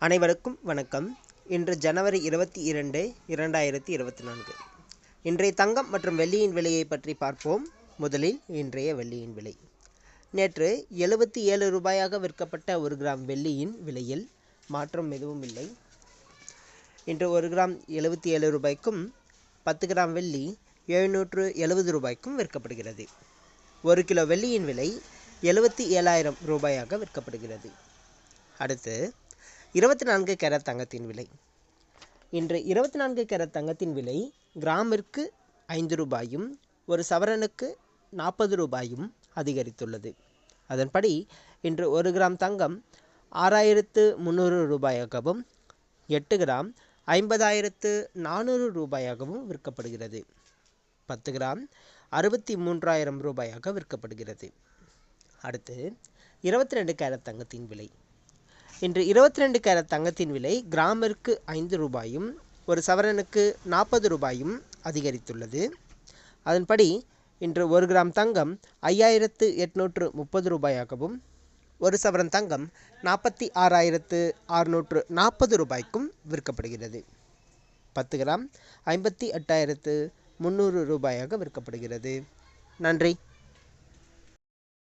அனைவருக்கும் வணக்கம். இன்று ஜனவரி இருபத்தி இரண்டு இரண்டாயிரத்தி இருபத்தி நான்கு. இன்றைய தங்கம் மற்றும் வெள்ளியின் விலையை பற்றி பார்ப்போம். முதலில் இன்றைய வெள்ளியின் விலை. நேற்று எழுபத்தி ஏழு ரூபாயாக விற்கப்பட்ட ஒரு கிராம் வெள்ளியின் விலையில் மாற்றம் எதுவும் இல்லை. இன்று ஒரு கிராம் எழுபத்தி ஏழு ரூபாய்க்கும் பத்து கிராம் வெள்ளி எழுநூற்று எழுபது ரூபாய்க்கும் விற்கப்படுகிறது. ஒரு கிலோ வெள்ளியின் விலை எழுபத்தி ஏழாயிரம் ரூபாயாக விற்கப்படுகிறது. அடுத்து இருபத்தி நான்கு கேரட் தங்கத்தின் விலை. இன்று இருபத்தி நான்கு கேரட் தங்கத்தின் விலை கிராமிற்கு ஐந்து ரூபாயும் ஒரு சவரனுக்கு நாற்பது ரூபாயும் அதிகரித்துள்ளது. அதன்படி இன்று ஒரு கிராம் தங்கம் ஆறாயிரத்து முந்நூறு ரூபாயாகவும் எட்டு கிராம் ஐம்பதாயிரத்து நானூறு ரூபாயாகவும் விற்கப்படுகிறது. பத்து கிராம் அறுபத்தி மூன்றாயிரம் ரூபாயாக விற்கப்படுகிறது. அடுத்து இருபத்தி ரெண்டு கேரட் தங்கத்தின் விலை. இன்று இருபத்தி ரெண்டு கேரட் தங்கத்தின் விலை கிராமிற்கு ஐந்து ரூபாயும் ஒரு சவரனுக்கு நாற்பது ரூபாயும் அதிகரித்துள்ளது. அதன்படி இன்று ஒரு கிராம் தங்கம் ஐயாயிரத்து எட்நூற்று முப்பது ரூபாயாகவும் ஒரு சவரன் தங்கம் நாற்பத்தி ஆறாயிரத்து அறுநூற்று நாற்பது ரூபாய்க்கும் விற்கப்படுகிறது. பத்து கிராம் ஐம்பத்தி எட்டாயிரத்து முந்நூறு ரூபாயாக விற்கப்படுகிறது. நன்றி.